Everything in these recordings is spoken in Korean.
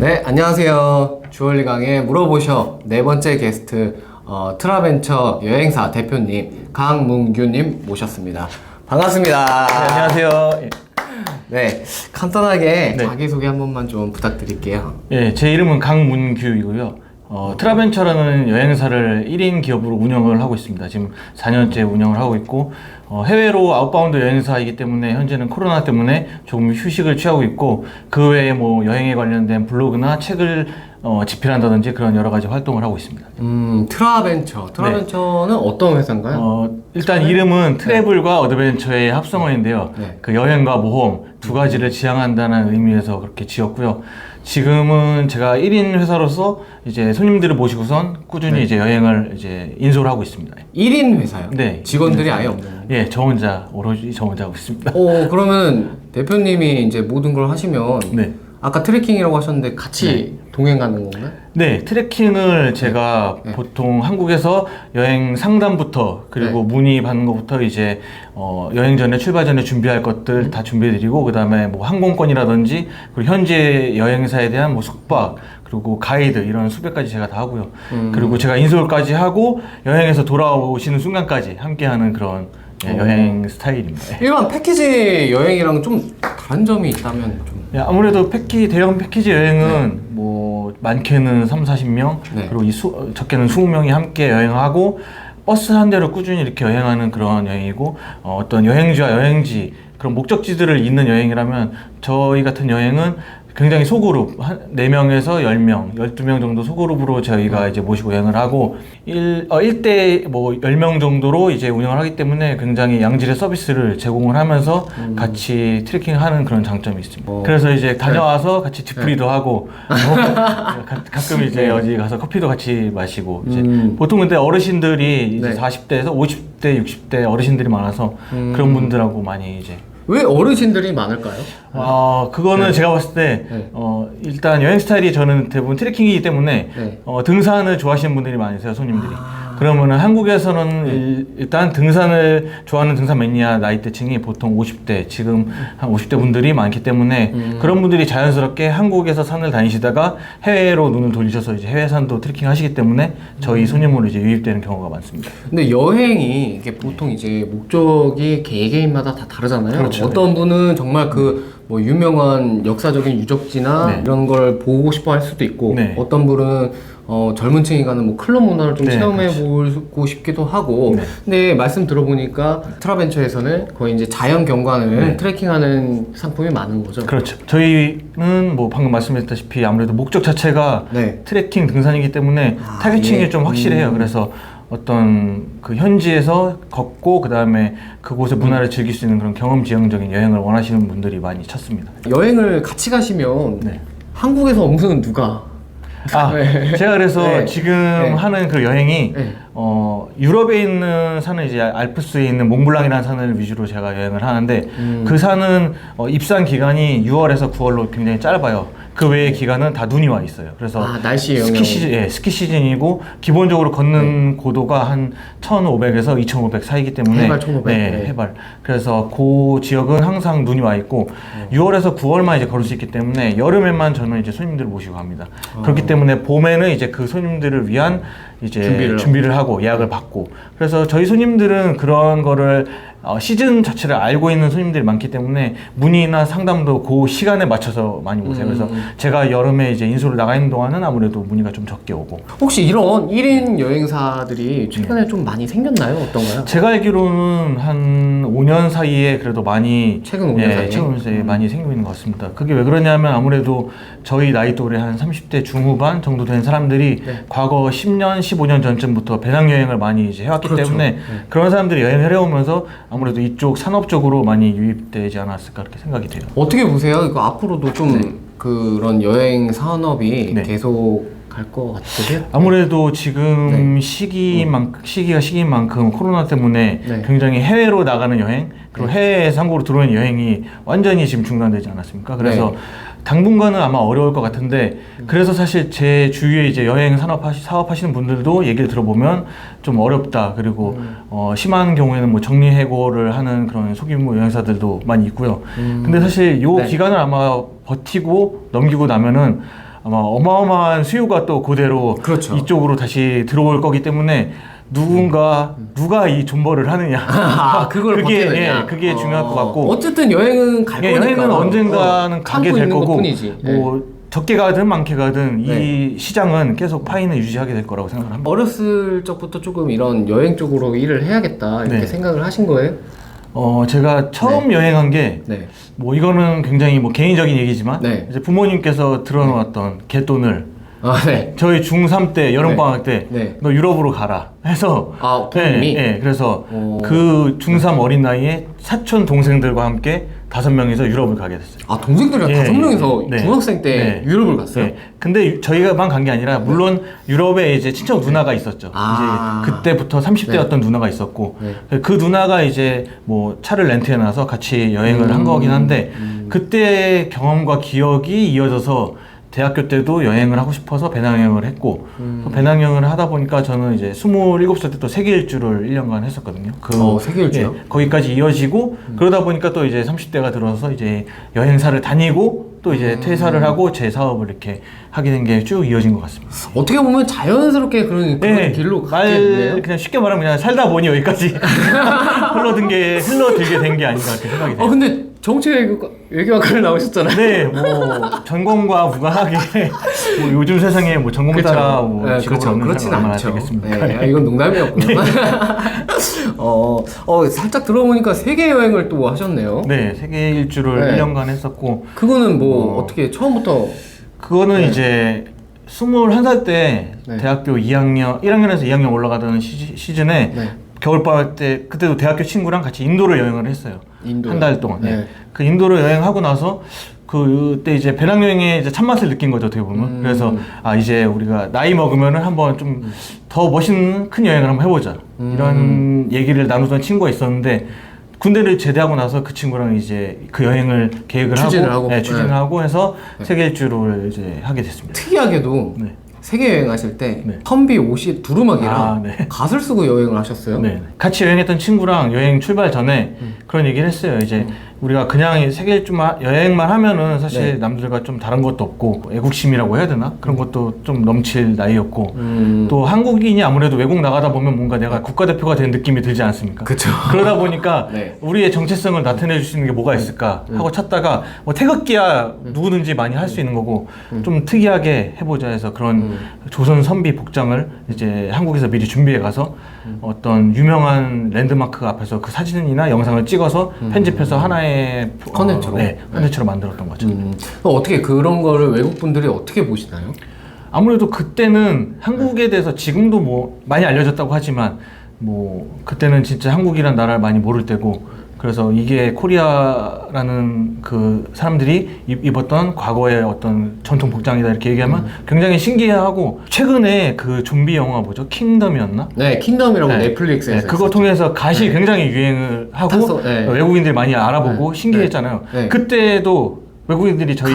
네, 안녕하세요. 주얼리 강의 물어보셔 네 번째 게스트 어, 트라벤처 여행사 대표님 강문규님 모셨습니다. 반갑습니다. 네, 안녕하세요. 예. 네, 간단하게 네. 자기소개 한 번만 좀 부탁드릴게요. 예, 제 이름은 강문규이고요. 어, 트라벤처라는 여행사를 1인 기업으로 운영을 하고 있습니다. 지금 4년째 운영을 하고 있고, 어, 해외로 아웃바운드 여행사이기 때문에 현재는 코로나 때문에 조금 휴식을 취하고 있고, 그 외에 뭐 여행에 관련된 블로그나 책을 어, 집필한다든지 그런 여러 가지 활동을 하고 있습니다. 음, 트라벤처. 트라벤처는 어떤 회사인가요? 어, 일단 이름은 트래블과 어드벤처의 합성어인데요. 네. 그 여행과 모험 두 가지를 지향한다는 의미에서 그렇게 지었고요. 지금은 제가 1인 회사로서 이제 손님들을 모시고선 꾸준히 네. 이제 여행을 이제 인솔을 하고 있습니다. 1인 회사요? 네. 직원들이 아예 없는. 예, 저 혼자 오로지 저 혼자 하고 있습니다. 오, 그러면 대표님이 이제 모든 걸 하시면 네. 아까 트레킹이라고 하셨는데 같이 동행 가는 건가요? 네, 트레킹을 제가 네. 보통 한국에서 여행 상담부터 그리고 문의 받는 것부터 이제 어, 여행 전에 출발 전에 준비할 것들 다 준비해 드리고 그 다음에 뭐 항공권이라든지 그리고 현재 여행사에 대한 뭐 숙박 그리고 가이드 이런 수배까지 제가 다 하고요. 음. 그리고 제가 인솔까지 하고 여행에서 돌아오시는 순간까지 함께하는 그런 예, 오. 여행 스타일입니다. 일반 패키지 여행이랑 좀 다른 점이 있다면 좀. 예, 아무래도 패키 대형 패키지 여행은 뭐 많게는 3, 40명 네. 그리고 이 수, 어, 적게는 20명이 함께 여행하고 버스 한 대로 꾸준히 이렇게 여행하는 그런 여행이고 어, 어떤 여행지와 여행지 그런 목적지들을 잇는 여행이라면 저희 같은 여행은 굉장히 소그룹 한 4명에서 10명, 12명 정도 소그룹으로 저희가 이제 모시고 여행을 하고 1, 어, 1대 뭐 10명 정도로 이제 운영을 하기 때문에 굉장히 양질의 서비스를 제공을 하면서 같이 트레킹하는 그런 장점이 있습니다. 어. 그래서 이제 다녀와서 같이 뒤풀이도 하고 뭐 가, 가끔 이제 어디 가서 커피도 같이 마시고 이제 음. 보통 근데 어르신들이 이제 네. 40대에서 50대, 60대 어르신들이 많아서 음. 그런 분들하고 많이 이제 왜 어르신들이 많을까요? 아, 그거는 네. 제가 봤을 때, 네. 어, 일단 여행 스타일이 저는 대부분 트레킹이기 때문에, 네. 어, 등산을 좋아하시는 분들이 많으세요, 손님들이. 아. 그러면은 한국에서는 네. 일- 일단 등산을 좋아하는 등산 매니아 나이대층이 보통 50대, 지금 한 50대 분들이 많기 때문에 음. 그런 분들이 자연스럽게 한국에서 산을 다니시다가 해외로 눈을 돌리셔서 이제 해외 산도 트레킹 하시기 때문에 음. 저희 손님으로 이제 유입되는 경우가 많습니다. 근데 여행이 이게 보통 이제 목적이 개개인마다 다 다르잖아요. 그렇죠. 어떤 분은 정말 그 뭐 유명한 역사적인 유적지나 네. 이런 걸 보고 싶어 할 수도 있고 네. 어떤 분은 어, 젊은 층이 가는 뭐 클럽 문화를 좀 네, 체험해 보고 싶기도 하고 네. 근데 말씀 들어보니까 트라벤처에서는 거의 이제 자연 경관을 네. 트레킹하는 상품이 많은 거죠. 그렇죠. 저희는 뭐 방금 말씀드렸다시피 아무래도 목적 자체가 네. 트레킹 등산이기 때문에 아, 타겟층이 예. 좀 확실해요. 음. 그래서 어떤 그 현지에서 걷고 그 다음에 그곳의 문화를 즐길 수 있는 그런 경험 지향적인 여행을 원하시는 분들이 많이 찾습니다. 여행을 같이 가시면 네. 한국에서 없는 누가 아, 네. 제가 그래서 네. 지금 네. 하는 그 여행이 네. 어, 유럽에 있는 산은 이제 알프스에 있는 몽블랑이라는 산을 위주로 제가 여행을 하는데 음. 그 산은 어, 입산 기간이 6월에서 9월로 굉장히 짧아요. 그 외의 기간은 다 눈이 와 있어요. 그래서 아, 날씨 영향. 스키 시즌, 예, 스키 시즌이고 기본적으로 걷는 고도가 한 1,500에서 2,500 사이기 때문에 해발 1500, 네, 네. 해발. 그래서 그 지역은 항상 눈이 와 있고 6월에서 9월만 이제 걸을 수 있기 때문에 여름에만 저는 이제 손님들을 모시고 갑니다. 그렇기 때문에 봄에는 이제 그 손님들을 위한 이제 준비를 준비를, 하고 예약을 받고 그래서 저희 손님들은 그런 거를 어, 시즌 자체를 알고 있는 손님들이 많기 때문에 문의나 상담도 그 시간에 맞춰서 많이 오세요. 그래서 음. 제가 여름에 이제 인솔을 나가 있는 동안은 아무래도 문의가 좀 적게 오고 혹시 이런 1인 여행사들이 최근에 좀 많이 생겼나요? 어떤가요? 제가 알기로는 한 5년 사이에 그래도 많이 최근 5년 예, 사이에? 최근 5년 사이에 음. 많이 생기고 있는 것 같습니다. 그게 왜 그러냐면 아무래도 저희 나이 또래 한 30대 중후반 정도 된 사람들이 네. 과거 10년, 15년 전쯤부터 배낭여행을 많이 이제 해왔기 그렇죠. 때문에 네. 그런 사람들이 여행을 해오면서 아무래도 이쪽 산업 쪽으로 많이 유입되지 않았을까 그렇게 생각이 돼요. 어떻게 보세요? 이거 앞으로도 좀 그런 여행 산업이 네. 계속 갈 것 같으세요? 아무래도 지금 네. 시기만 시기가 시기인 만큼 코로나 때문에 네. 굉장히 해외로 나가는 여행 그리고 해외 상고로 들어오는 여행이 완전히 지금 중단되지 않았습니까? 그래서 네. 당분간은 아마 어려울 것 같은데 그래서 사실 제 주위에 이제 여행 산업 하시, 사업 하시는 분들도 얘기를 들어보면 좀 어렵다 그리고 음. 어, 심한 경우에는 뭐 정리해고를 하는 그런 소규모 여행사들도 많이 있고요. 음. 근데 사실 요 네. 기간을 아마 버티고 넘기고 나면은 아마 어마어마한 수요가 또 그대로 그렇죠. 이쪽으로 다시 들어올 거기 때문에 누군가 누가 이 존버를 하느냐 아, 그걸 그게 버티느냐. 예, 그게 중요할 것 어, 같고 어쨌든 여행은 갈 예, 거니까. 여행은 언젠가는 어, 가게 참고 될 있는 거고 것뿐이지. 예. 뭐 적게 가든 많게 가든 네. 이 시장은 계속 파이는 유지하게 될 거라고 생각을 합니다. 어렸을 적부터 조금 이런 여행 쪽으로 일을 해야겠다 이렇게 네. 생각을 하신 거예요? 어 제가 처음 여행한 게 네. 뭐 이거는 굉장히 뭐 개인적인 얘기지만 네. 이제 부모님께서 들어놓았던 갯돈을 아, 네. 저희 중3 때 여름방학 때 너 네. 유럽으로 가라 해서 아, 부모님이? 예, 예, 그래서 오. 그 중3 어린 나이에 사촌 동생들과 함께 다섯 명이서 유럽을 가게 됐어요. 아, 동생들이랑 예, 다섯 명이서 네. 중학생 때 네. 유럽을 갔어요? 네. 근데 유- 저희가만 간 게 아니라 물론 유럽에 이제 친척 누나가 있었죠. 아. 이제 그때부터 30대였던 누나가 있었고 네. 그 누나가 이제 뭐 차를 렌트해 놔서 같이 여행을 음. 한 거긴 한데 음. 그때 경험과 기억이 이어져서 대학교 때도 여행을 하고 싶어서 배낭여행을 했고 음. 그 배낭여행을 하다 보니까 저는 이제 27살 때 또 세계 일주를 1년간 했었거든요. 그 어, 세계 일주요? 예, 거기까지 이어지고 그러다 보니까 또 이제 30대가 들어서 이제 여행사를 다니고 또 이제 음. 퇴사를 하고 제 사업을 이렇게 하게 된 게 쭉 이어진 것 같습니다. 어떻게 보면 자연스럽게 그런, 그런 네, 길로 말. 그냥 쉽게 말하면 그냥 살다 보니 여기까지 흘러든 게 흘러들게 된 게 아닌가 이렇게 생각이 돼요. 어, 근데 정치 외교- 외교학과를 나오셨잖아요. 네, 뭐 전공과 무관하게 뭐 요즘 세상에 뭐 전공 그쵸. 따라 뭐 네, 직업을 그렇죠. 얻는 그렇진 사람 얼마나 않죠. 되겠습니까? 네, 아, 이건 농담이었고요. 어, 어, 살짝 들어보니까 세계 여행을 또 하셨네요. 네, 세계 일주를 네. 1년간 했었고 그거는 뭐 어. 어... 떻게 처음부터 그거는 네. 이제 21살 때 네. 대학교 2학년, 1학년에서 2학년 올라가던 시, 시즌에 네. 겨울방학 때 그때도 대학교 친구랑 같이 인도를 여행을 했어요. 한 달 동안. 네. 네. 그 인도를 여행하고 나서 그때 이제 배낭여행의 이제 참맛을 느낀 거죠, 어떻게 보면. 음. 그래서 아 이제 우리가 나이 먹으면은 한번 좀 더 멋있는 큰 여행을 한번 해보자. 음. 이런 얘기를 나누던 친구가 있었는데 군대를 제대하고 나서 그 친구랑 이제 그 여행을 계획을 추진을 하고? 네, 추진을 네. 하고 해서 세계 일주를 이제 하게 됐습니다. 특이하게도 네. 세계 여행하실 때 네. 선비 옷이 두루마기랑 아, 네. 갓을 쓰고 여행을 하셨어요? 네. 같이 여행했던 친구랑 여행 출발 전에 음. 그런 얘기를 했어요. 이제 우리가 그냥 세계 일주만 여행만 하면은 사실 네. 남들과 좀 다른 것도 없고 애국심이라고 해야 되나 그런 것도 좀 넘칠 나이였고 음. 또 한국인이 아무래도 외국 나가다 보면 뭔가 내가 국가대표가 된 느낌이 들지 않습니까? 그쵸. 그러다 보니까 네. 우리의 정체성을 나타낼 수 있는 게 뭐가 있을까 하고 찾다가 뭐 태극기야 누구든지 많이 할 수 있는 거고 좀 특이하게 해보자 해서 그런 음. 조선 선비 복장을 이제 한국에서 미리 준비해 가서 어떤 유명한 랜드마크 앞에서 그 사진이나 영상을 찍어서 편집해서 하나의 어, 컨텐츠로? 네, 컨텐츠로 만들었던 거죠. 음. 그럼 어떻게 그런 거를 외국 분들이 어떻게 보시나요? 아무래도 그때는 한국에 대해서 지금도 뭐 많이 알려졌다고 하지만 뭐 그때는 진짜 한국이란 나라를 많이 모를 때고 그래서 이게 코리아라는 그 사람들이 입- 입었던 과거의 어떤 전통 복장이다 이렇게 얘기하면 굉장히 신기해하고 최근에 그 좀비 영화 뭐죠 킹덤이었나? 네, 킹덤이라고 네. 넷플릭스에서 네, 그거 통해서 갓이 굉장히 유행을 하고 탔어, 네. 외국인들이 많이 알아보고 네. 신기했잖아요. 네. 그때도 외국인들이 저희.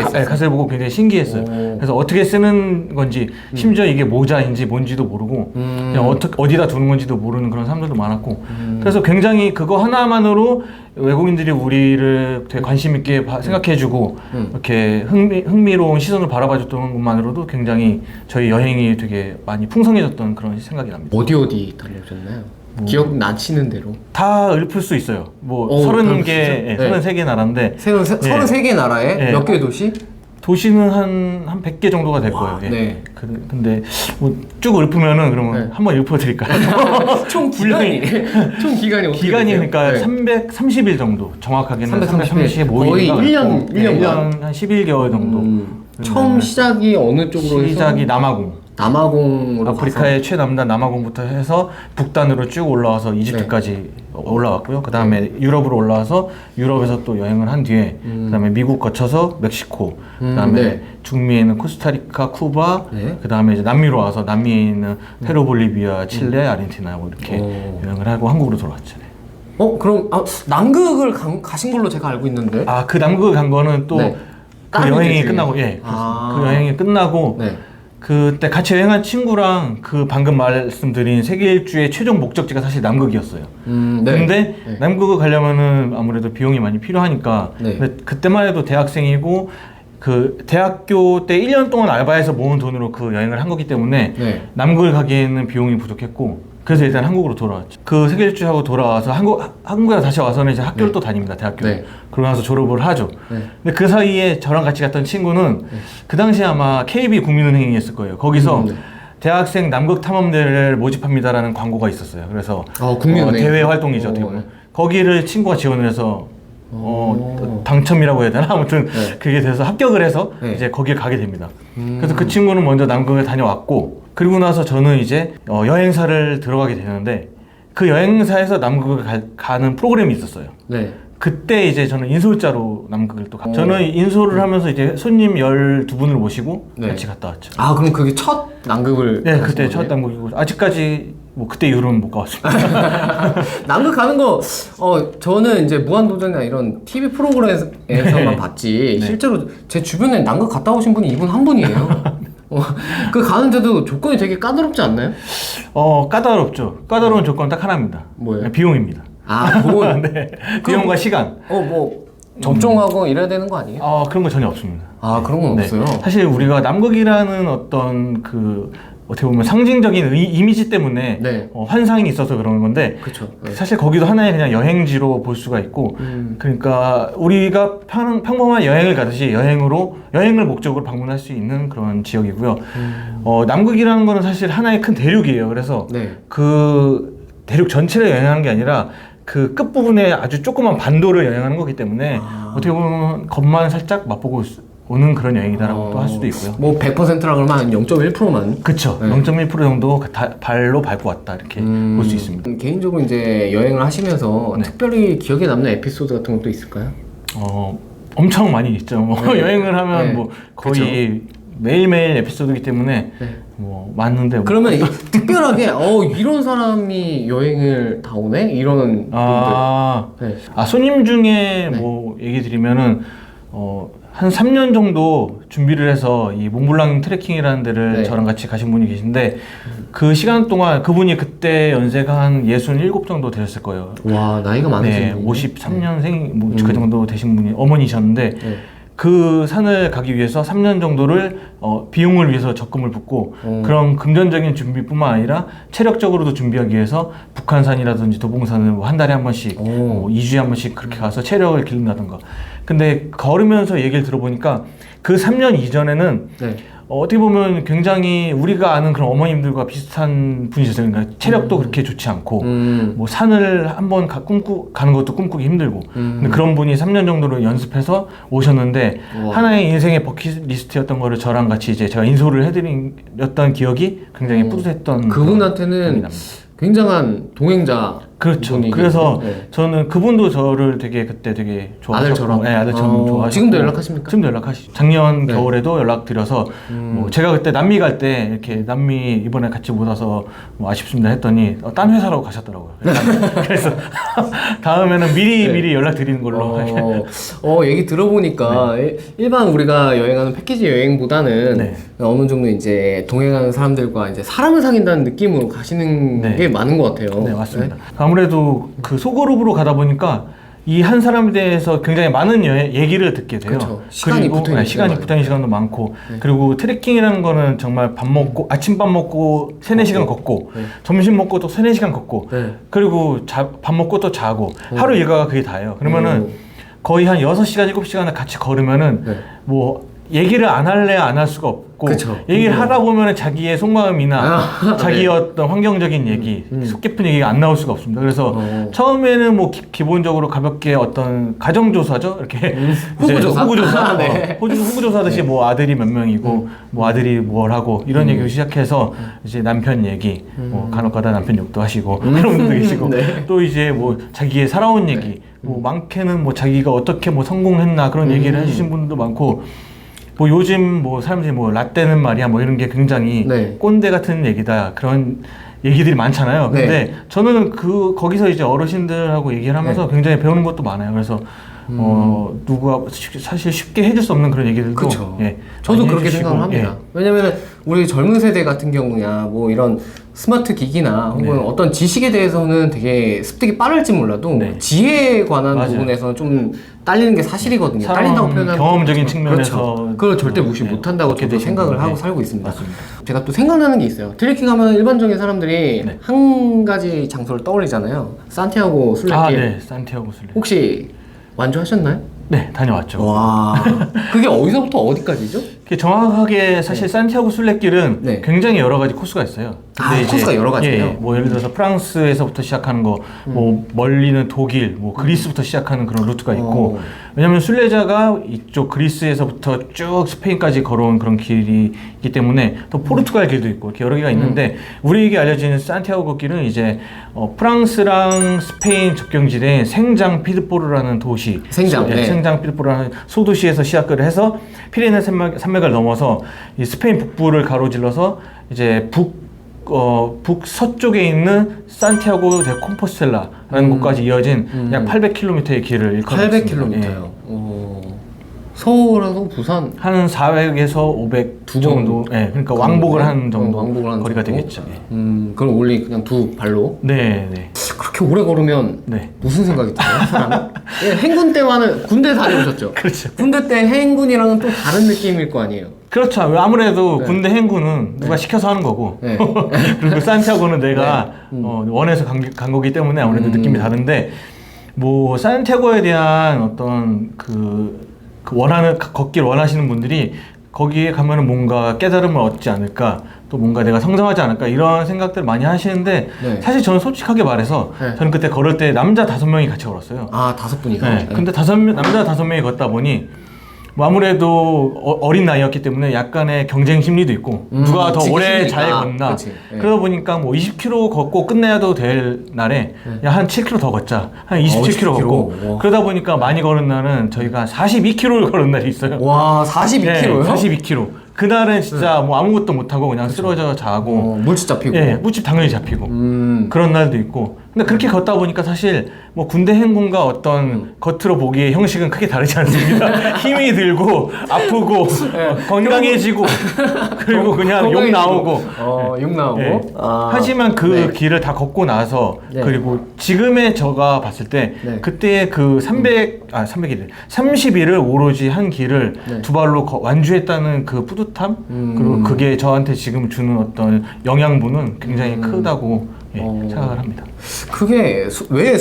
가- 갓을 보고 굉장히 신기했어요. 오. 그래서 어떻게 쓰는 건지 심지어 이게 모자인지 뭔지도 모르고 음. 그냥 어떻게 어디다 두는 건지도 모르는 그런 사람들도 많았고 그래서 굉장히 그거 하나만으로 외국인들이 우리를 되게 관심 있게 봐- 생각해주고 음. 이렇게 흥미, 흥미로운 시선을 바라봐줬던 것만으로도 굉장히 저희 여행이 되게 많이 풍성해졌던 그런 생각이 납니다. 어디 어디 다녀오셨나요? 기억 나시는 대로 다 읊을 수 있어요. 뭐 오, 서른 그럴 수 개, 있어요? 예, 네. 서른 세개 나라인데 세운 세- 네. 33개 나라에 네. 몇 개 도시? 도시는 한 한 100개 정도가 될 거예요. 예. 네. 그, 근데 뭐 쭉 읊으면은 그러면 네. 한번 읊어 드릴까요? 총 기간이 총 기간이 어떻게 기간이 되세요? 그러니까 네. 330일 정도. 정확하게는 330일. 335일. 거의 1년, 1년 반. 한 11개월 정도. 음, 처음 시작이 어느 쪽으로 해서 시작이 남아공. 남아공으로 아프리카의 최남단 남아공부터 해서 북단으로 쭉 올라와서 이집트까지 네. 올라왔고요. 그 다음에 유럽으로 올라와서 유럽에서 또 여행을 한 뒤에 그 다음에 미국 거쳐서 멕시코, 음, 그 다음에 네. 중미에 있는 코스타리카, 쿠바, 네. 그 다음에 이제 남미로 와서 남미에 있는 페루, 볼리비아, 칠레, 아르헨티나 뭐 이렇게 오. 여행을 하고 한국으로 돌아왔죠. 네. 어 그럼 아, 남극을 가, 가신 걸로 제가 알고 있는데 아, 그 남극 간 거는 또 네. 그 다른 여행이 데지. 끝나고, 예. 아. 그 여행이 끝나고 네. 그때 같이 여행한 친구랑 그 방금 말씀드린 세계 일주의 최종 목적지가 사실 남극이었어요. 음, 네. 근데 네. 남극을 가려면은 아무래도 비용이 많이 필요하니까 네. 근데 그때만 해도 대학생이고 그 대학교 때 1년 동안 알바해서 모은 돈으로 그 여행을 한 거기 때문에 네. 남극을 가기에는 비용이 부족했고 그래서 일단 한국으로 돌아왔죠. 그 세계 일주하고 돌아와서 한국 한국에 다시 와서는 이제 학교를 네. 또 다닙니다. 대학교. 네. 그러고 나서 졸업을 하죠. 네. 근데 그 사이에 저랑 같이 갔던 친구는 그 당시에 아마 KB 국민은행이었을 거예요. 거기서 음, 네. 대학생 남극 탐험대를 모집합니다라는 광고가 있었어요. 그래서 어, 국민은행. 어, 대외 활동이죠. 어떻게 어, 보면. 네. 거기를 친구가 지원을 해서 어, 오. 당첨이라고 해야 되나? 아무튼 네. 그게 돼서 합격을 해서 네. 이제 거길 가게 됩니다. 음. 그래서 그 친구는 먼저 남극에 다녀왔고 그리고 나서 저는 이제 어, 여행사를 들어가게 되는데 그 여행사에서 남극을 가, 가는 프로그램이 있었어요. 네. 그때 이제 저는 인솔자로 남극을 또 가. 오. 저는 인솔을 하면서 이제 손님 12분을 모시고 네. 같이 갔다 왔죠. 아 그럼 그게 첫 남극을 네, 그때 첫 거네요? 남극이고 아직까지 뭐 그때 이후로는 못 가봤습니다. 남극 가는 거, 어, 저는 이제 무한도전이나 이런 TV 프로그램에서만 네. 봤지, 네. 실제로 제 주변에 남극 갔다 오신 분이 이분 한 분이에요. 어, 그 가는데도 조건이 되게 까다롭지 않나요? 어 까다롭죠. 까다로운 조건 딱 하나입니다. 뭐예요? 비용입니다. 아, 돈. 네. 비용과 시간. 어, 뭐, 접종하고 이래야 되는 거 아니에요? 어 그런 거 전혀 없습니다. 아, 그런 건 네. 없어요. 사실 우리가 남극이라는 어떤 그 어떻게 보면 상징적인 의- 이미지 때문에 네. 어, 환상이 있어서 그런 건데 그쵸. 네. 사실 거기도 하나의 그냥 여행지로 볼 수가 있고 음. 그러니까 우리가 평, 평범한 여행을 가듯이 여행으로 여행을 목적으로 방문할 수 있는 그런 지역이고요. 음. 어, 남극이라는 거는 사실 하나의 큰 대륙이에요. 그래서 네. 그 대륙 전체를 여행하는 게 아니라 그 끝부분에 아주 조그만 반도를 여행하는 거기 때문에 아. 어떻게 보면 겉만 살짝 맛보고 오는 그런 여행이다라고 또 할 수도 있고요. 뭐 100%라 그러면 한 0.1%만. 그쵸. 네. 0.1% 정도 다- 발로 밟고 왔다 이렇게 음. 볼수 있습니다. 개인적으로 이제 여행을 하시면서 네. 특별히 기억에 남는 에피소드 같은 것도 있을까요? 어, 엄청 많이 있죠. 뭐 네. 여행을 하면 네. 뭐 거의 매일매일 에피소드이기 때문에 네. 뭐 많은데 뭐. 그러면 이- 특별하게 어 이런 사람이 여행을 다 오네 이러는 아, 분들. 네. 아 손님 중에 네. 뭐 얘기 드리면은 어, 한 3년 정도 준비를 해서 이 몽블랑 트레킹이라는 데를 네. 저랑 같이 가신 분이 계신데 그 시간 동안 그분이 그때 연세가 한 67 정도 되셨을 거예요. 와 나이가 많으신 네, 분이 53년생 뭐그 음. 정도 되신 분이 어머니셨는데 네. 그 산을 가기 위해서 3년 정도를 어, 비용을 위해서 적금을 붓고 음. 그런 금전적인 준비뿐만 아니라 체력적으로도 준비하기 위해서 북한산이라든지 도봉산을 뭐한 달에 한 번씩 오. 뭐 2주에 한 번씩 그렇게 가서 체력을 기른다던가 근데 걸으면서 얘기를 들어보니까 그 3년 이전에는 네. 어, 어떻게 보면 굉장히 우리가 아는 그런 어머님들과 비슷한 분이셨어요. 그러니까 체력도 그렇게 좋지 않고 음. 뭐 산을 한번 가, 꿈꾸 가는 것도 꿈꾸기 힘들고 음. 근데 그런 분이 3년 정도를 연습해서 오셨는데 우와. 하나의 인생의 버킷리스트였던 거를 저랑 같이 이제 제가 인솔을 해드렸던 기억이 굉장히 어. 뿌듯했던 그분한테는. 굉장한 동행자 그렇죠. 분이겠죠? 그래서 네. 저는 그분도 저를 되게 그때 되게 좋아하셨고, 아들처럼? 네, 아들처럼 어, 좋아하시고 지금도 연락하십니까? 지금도 연락하시죠. 작년 네. 겨울에도 연락드려서 음. 뭐 제가 그때 남미 갈 때 이렇게 남미 이번에 같이 못 와서 뭐 아쉽습니다 했더니 어, 딴 회사로 가셨더라고요. 그래서 다음에는 미리 네. 미리 연락드리는 걸로. 어, 어, 얘기 들어보니까 일- 일반 우리가 여행하는 패키지 여행보다는 네. 어느 정도 이제 동행하는 사람들과 이제 사람을 사귄다는 느낌으로 가시는 네. 게 많은 것 같아요. 네 맞습니다. 아무래도 그 소그룹으로 가다 보니까 이 한 사람에 대해서 굉장히 많은 여, 얘기를 듣게 돼요. 그쵸. 시간이 그리고, 붙어있는 네, 시간이 시간이 붙어 있는 시간도 많고 네. 그리고 트레킹이라는 거는 정말 밥 먹고 아침밥 먹고 세네 시간 걷고 네. 점심 먹고 또 세네 시간 걷고 네. 그리고 자, 밥 먹고 또 자고 음. 하루 일과가 그게 다예요. 그러면은 음. 거의 한 6시간, 7시간을 같이 걸으면은 네. 뭐 얘기를 안 할래 안 할 수가 없 고 그쵸. 얘기를 음. 하다 보면은 자기의 속마음이나 아, 자기의 네. 어떤 환경적인 얘기, 음. 속 깊은 얘기가 안 나올 수가 없습니다. 그래서 어. 처음에는 뭐 기, 본적으로 가볍게 어떤 가정조사죠. 이렇게 음, 후구조사? 후구조사. 아, 네. 어, 후구- 후구조사듯이 뭐 아들이 몇 명이고 뭐 아들이 뭘 하고 이런 음. 얘기를 시작해서 이제 남편 얘기, 뭐 간혹가다 남편 욕도 하시고 음. 그런 분도 계시고 네. 또 이제 뭐 자기의 살아온 얘기, 뭐 많게는 뭐 자기가 어떻게 뭐 성공했나 그런 얘기를 음. 해주신 분도 많고 뭐 요즘 뭐 사람들이 뭐 라떼는 말이야 뭐 이런 게 굉장히 네. 꼰대 같은 얘기다 그런 얘기들이 많잖아요. 네. 근데 저는 그 거기서 이제 어르신들하고 얘기를 하면서 굉장히 배우는 것도 많아요. 그래서 어 누가 쉽- 사실 쉽게 해줄 수 없는 그런 얘기들도 그렇죠. 예, 저도 그렇게 해주시고, 생각을 합니다. 왜냐면 우리 젊은 세대 같은 경우야 뭐 이런 스마트 기기나 혹은 네. 어떤 지식에 대해서는 되게 습득이 빠를지 몰라도 네. 지혜에 관한 맞아요. 부분에서 좀 딸리는 게 사실이거든요. 사람 딸린다고 표현하는 경험적인 것도 측면에서 그렇죠. 그걸 절대 무시 네. 못한다고 저도 생각을 분들, 하고 네. 살고 있습니다. 맞습니다. 제가 또 생각나는 게 있어요. 트레킹 하면 일반적인 사람들이 네. 한 가지 장소를 떠올리잖아요. 산티아고 술래길. 아, 네, 산티아고 술래. 혹시 완주하셨나요? 네, 다녀왔죠. 와, 그게 어디서부터 어디까지죠? 정확하게 사실 산티아고 순례길은 네. 굉장히 여러 가지 코스가 있어요. 아, 코스가 여러 가지예요? 예, 뭐 예를 들어서 프랑스에서부터 시작하는 거, 뭐 멀리는 독일, 뭐 그리스부터 시작하는 그런 루트가 있고, 어. 왜냐하면 순례자가 이쪽 그리스에서부터 쭉 스페인까지 걸어온 그런 길이 있기 때문에 또 포르투갈 길도 있고 이렇게 여러 개가 있는데 우리에게 알려진 산티아고 길은 이제 어, 프랑스랑 스페인 접경지대인 생장 피드보르라는 도시, 생장, 예, 네. 생장 피드보르라는 소도시에서 시작을 해서 피레네 산맥, 산맥을 넘어서 이 스페인 북부를 가로질러서 이제 북 어, 북서쪽에 있는 산티아고 데 콤포스텔라라는 음. 곳까지 이어진 음. 약 800km의 길을 일컬었습니다. 800km요. 어, 서울하고 부산 한 400에서 500 두 정도. 번 예, 그러니까 가는 왕복을? 한 정도 어, 왕복을 한 거리가 정도? 되겠죠. 예. 음, 그럼 원래 그냥 두 발로 네, 네. 그렇게 오래 걸으면 네. 무슨 생각이 들어요? 예, 행군 때와는 군대 다녀오셨죠? 그렇죠. 군대 때 행군이랑은 또 다른 느낌일 거 아니에요? 그렇죠. 아무래도 네. 군대 행군은 누가 시켜서 하는 거고. 네. 그리고 산티아고는 내가 네. 음. 어, 원해서 간, 간 거기 때문에 아무래도 음. 느낌이 다른데 뭐 산티아고에 대한 어떤 그, 그 원하는 가- 걷길 원하시는 분들이 거기에 가면은 뭔가 깨달음을 얻지 않을까 또 뭔가 내가 성장하지 않을까 이런 생각들 많이 하시는데 네. 사실 저는 솔직하게 말해서 네. 저는 그때 걸을 때 남자 다섯 명이 같이 걸었어요. 아, 다섯 분이서? 네. 근데 다섯 명 남자 다섯 명이 걷다 보니 뭐 아무래도 어, 린 나이였기 때문에 약간의 경쟁 심리도 있고 음, 누가 더 오래 심리니까. 잘 걷나 그치, 네. 그러다 보니까 뭐 20km 걷고 끝내야도 될 날에 야 한 7km 더 걷자 한 27km 어, 17km. 걷고 와. 그러다 보니까 많이 걸은 날은 저희가 42km를 걸은 날이 있어요. 와, 42kg요? 네, 42km. 그날은 진짜 뭐 아무것도 못 하고 그냥 쓰러져 자고 어, 물집 잡히고. 예, 무집 당연히 잡히고 음. 그런 날도 있고 근데 그렇게 걷다 보니까 사실 뭐 군대 행군과 어떤 음. 겉으로 보기에 형식은 크게 다르지 않습니다 힘이 들고 아프고 어, 건강해지고 그리고 그냥 욕. 나오고 어, 욕 나오고. 예. 아, 하지만 그 네. 길을 다 걷고 나서 네. 그리고 지금의 저가 봤을 때 네. 그때 그 300, 아 300일 30일을 오로지 한 길을 네. 두 발로 거- 완주했다는 그 뿌듯함 음. 그리고 그게 저한테 지금 주는 어떤 영양분은 굉장히 음. 크다고 예, 어. 생각을 합니다. 그게 수, 왜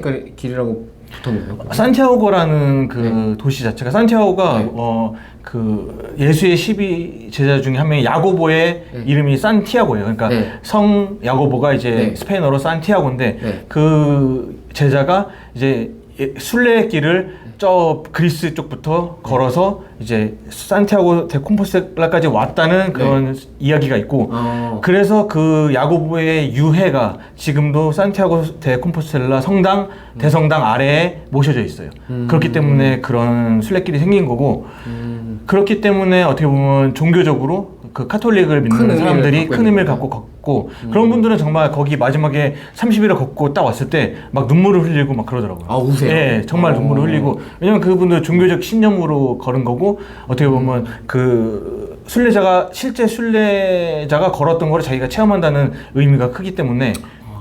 길- 길이라고 붙었나요? 산티아고라는 그 도시 자체가 산티아고가 네. 어 그 예수의 12 제자 중에 한 명이 야고보의 네. 이름이 산티아고예요. 그러니까 네. 성 야고보가 이제 네. 스페인어로 산티아고인데 네. 그 제자가 이제 예- 순례길을 저 그리스 쪽부터 걸어서 이제 산티아고 데 콤포스텔라까지 왔다는 그런 이야기가 있고 어. 그래서 그 야고보의 유해가 지금도 산티아고 데 콤포스텔라 성당 대성당 아래에 모셔져 있어요. 음. 그렇기 때문에 그런 순례길이 생긴 거고 음. 그렇기 때문에 어떻게 보면 종교적으로 그 카톨릭을 큰 믿는 의미를 사람들이 큰 의미를 거구나. 갖고 걷고 그런 분들은 정말 거기 마지막에 30일을 걷고 딱 왔을 때 막 눈물을 흘리고 막 그러더라고요. 아, 우세요? 예, 정말 어. 눈물을 흘리고 왜냐면 그분들 종교적 신념으로 걸은 거고 어떻게 보면 그 순례자가 실제 순례자가 걸었던 거를 자기가 체험한다는 의미가 크기 때문에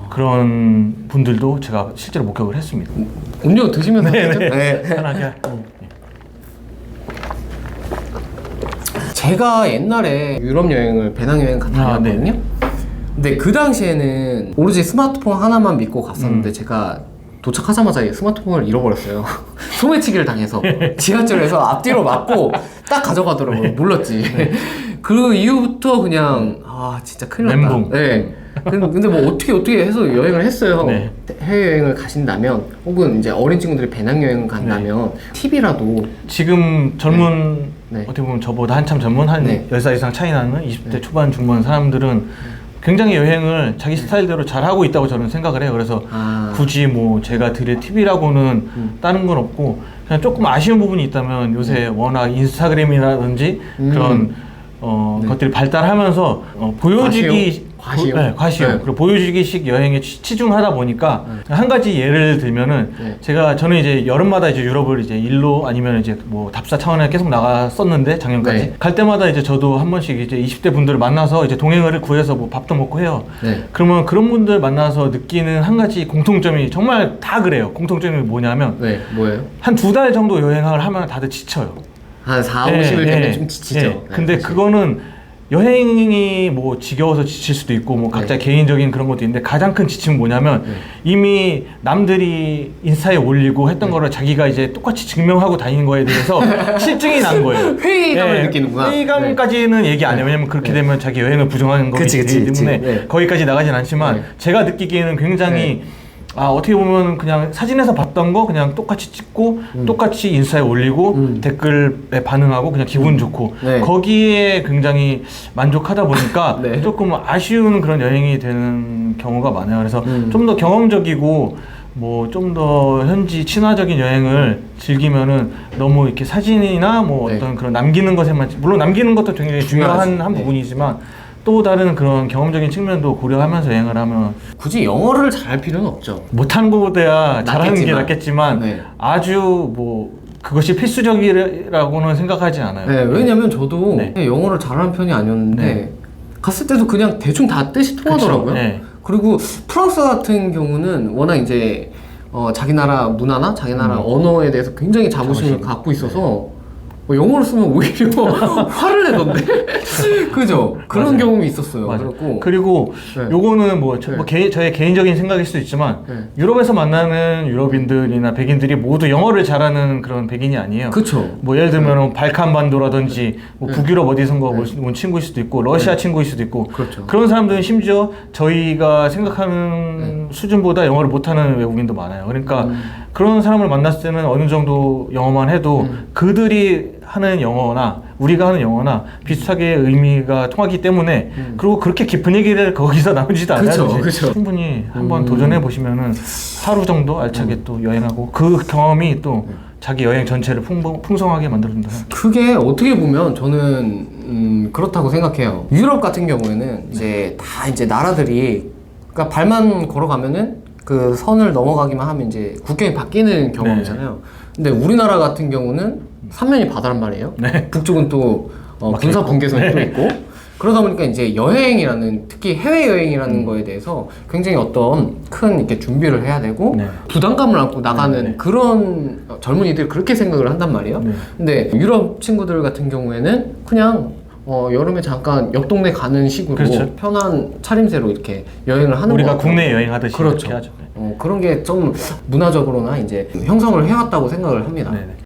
그런 분들도 제가 실제로 목격을 했습니다. 음료 드시면서 네? 네. 네. 편하게. 제가 옛날에 유럽 여행을 배낭 여행 갔다 아, 왔거든요. 근데 그 당시에는 오로지 스마트폰 하나만 믿고 음. 갔었는데 제가 도착하자마자 이 스마트폰을 잃어버렸어요. 소매치기를 당해서 지하철에서 앞뒤로 맞고 딱 가져가더라고요. 네. 몰랐지. 그 이후부터 그냥 아 진짜 큰일 났다. 멘붕. 네. 근- 근데 뭐 어떻게 어떻게 해서 여행을 했어요. 네. 해외 여행을 가신다면 혹은 이제 어린 친구들이 배낭 여행을 간다면 팁이라도 지금 젊은 네. 어떻게 보면 저보다 한참 젊은 한 네. 10살 이상 차이 나는 20대 초반 중반 사람들은 굉장히 여행을 자기 스타일대로 잘 하고 있다고 저는 생각을 해요. 그래서 아. 굳이 뭐 제가 드릴 팁이라고는 음. 다른 건 없고 그냥 조금 아쉬운 부분이 있다면 요새 워낙 인스타그램이라든지 음. 그런 어, 네. 것들이 발달하면서 어, 보여주기 과시요? 보- 네, 과시요. 네. 그리고 보여주기식 여행에 치- 치중하다 보니까 한 가지 예를 들면은 네. 제가 저는 이제 여름마다 이제 유럽을 이제 일로 아니면 이제 뭐 답사 차원에 계속 나갔었는데 작년까지 네. 갈 때마다 이제 저도 한 번씩 이제 20대 분들을 만나서 이제 동행을 구해서 뭐 밥도 먹고 해요. 네. 그러면 그런 분들 만나서 느끼는 한 가지 공통점이 정말 다 그래요. 공통점이 뭐냐면 네, 뭐예요? 한 두 달 정도 여행을 하면 다들 지쳐요. 한 4, 예, 50일 되면 예, 좀 지치죠. 예. 네, 근데 그치. 그거는 여행이 뭐 지겨워서 지칠 수도 있고 뭐 각자 네. 개인적인 그런 것도 있는데 가장 큰 지침은 뭐냐면 네. 이미 남들이 인스타에 올리고 했던 거를 자기가 이제 똑같이 증명하고 다니는 거에 대해서 실증이 난 거예요. 회의감을 느끼는구나. 회의감까지는 얘기 안 해요. 왜냐면 그렇게 네. 되면 자기 여행을 부정하는 거기 그치, 그치, 때문에 그치. 네. 거기까지 나가진 않지만 네. 제가 느끼기에는 굉장히 아 어떻게 보면 그냥 사진에서 봤던 거 그냥 똑같이 찍고 똑같이 인스타에 올리고 음. 댓글에 반응하고 그냥 기분 좋고 네. 거기에 굉장히 만족하다 보니까 네. 조금 아쉬운 그런 여행이 되는 경우가 많아요. 그래서 음. 좀 더 경험적이고 뭐 좀 더 현지 친화적인 여행을 즐기면은 너무 이렇게 사진이나 뭐 네. 어떤 그런 남기는 것에만 물론 남기는 것도 굉장히 중요한. 한 네. 부분이지만 또 다른 그런 경험적인 측면도 고려하면서 여행을 하면 굳이 영어를 잘할 필요는 없죠. 못하는 것보다 잘하는 게 낫겠지만. 낫겠지만 네. 아주 뭐 그것이 필수적이라고는 생각하지 않아요. 네, 왜냐면 저도 네. 영어를 잘하는 편이 아니었는데 네. 갔을 때도 그냥 대충 다 뜻이 통하더라고요. 네. 그리고 프랑스 같은 경우는 워낙 이제 어, 자기 나라 문화나 자기 나라 음. 언어에 대해서 굉장히 자부심을 자부심. 갖고 있어서 뭐 영어를 쓰면 오히려 화를 내던데 그죠 그런 맞아요. 경험이 있었어요. 맞아요. 그렇고 그리고 네. 요거는 뭐, 저, 뭐 네. 개인, 저의 개인적인 생각일 수도 있지만 네. 유럽에서 만나는 유럽인들이나 백인들이 모두 영어를 잘하는 그런 백인이 아니에요. 그쵸 뭐 예를 들면 발칸반도라든지 뭐 네. 북유럽 어디선가 온 친구일 수도 있고 러시아 친구일 수도 있고 그렇죠. 런 사람들은 심지어 저희가 생각하는 수준보다 영어를 못하는 외국인도 많아요. 그러니까 음. 그런 사람을 만났을 때는 어느 정도 영어만 해도 음. 그들이 하는 영어나 우리가 하는 영어나 비슷하게 의미가 통하기 때문에 음. 그리고 그렇게 깊은 얘기를 거기서 나누지도 않아요. 그쵸. 그쵸. 충분히 한번 음. 도전해 보시면은 하루 정도 알차게 또 여행하고 그 경험이 또 자기 여행 전체를 풍부, 풍성하게 만들어준다. 그게 어떻게 보면 저는 음, 그렇다고 생각해요. 유럽 같은 경우에는 이제 다 이제 나라들이 그러니까 발만 걸어가면은 그 선을 넘어가기만 하면 이제 국경이 바뀌는 경험이잖아요. 근데 우리나라 같은 경우는 삼면이 바다란 말이에요. 네. 북쪽은 또 어, 군사. 분계선이 네. 또 있고 그러다 보니까 이제 여행이라는 특히 해외 여행이라는 음. 거에 대해서 굉장히 어떤 큰 이렇게 준비를 해야 되고 네. 부담감을 안고 나가는 네, 네. 그런 젊은이들이 그렇게 생각을 한단 말이에요. 네. 근데 유럽 친구들 같은 경우에는 그냥 어, 여름에 잠깐 옆 동네 가는 식으로 그렇죠. 편한 차림새로 이렇게 여행을 하는 우리가 국내 여행하듯이 그렇죠. 그렇게 하죠. 네. 어, 그런 게 좀 문화적으로나 이제 형성을 해왔다고 생각을 합니다. 네네.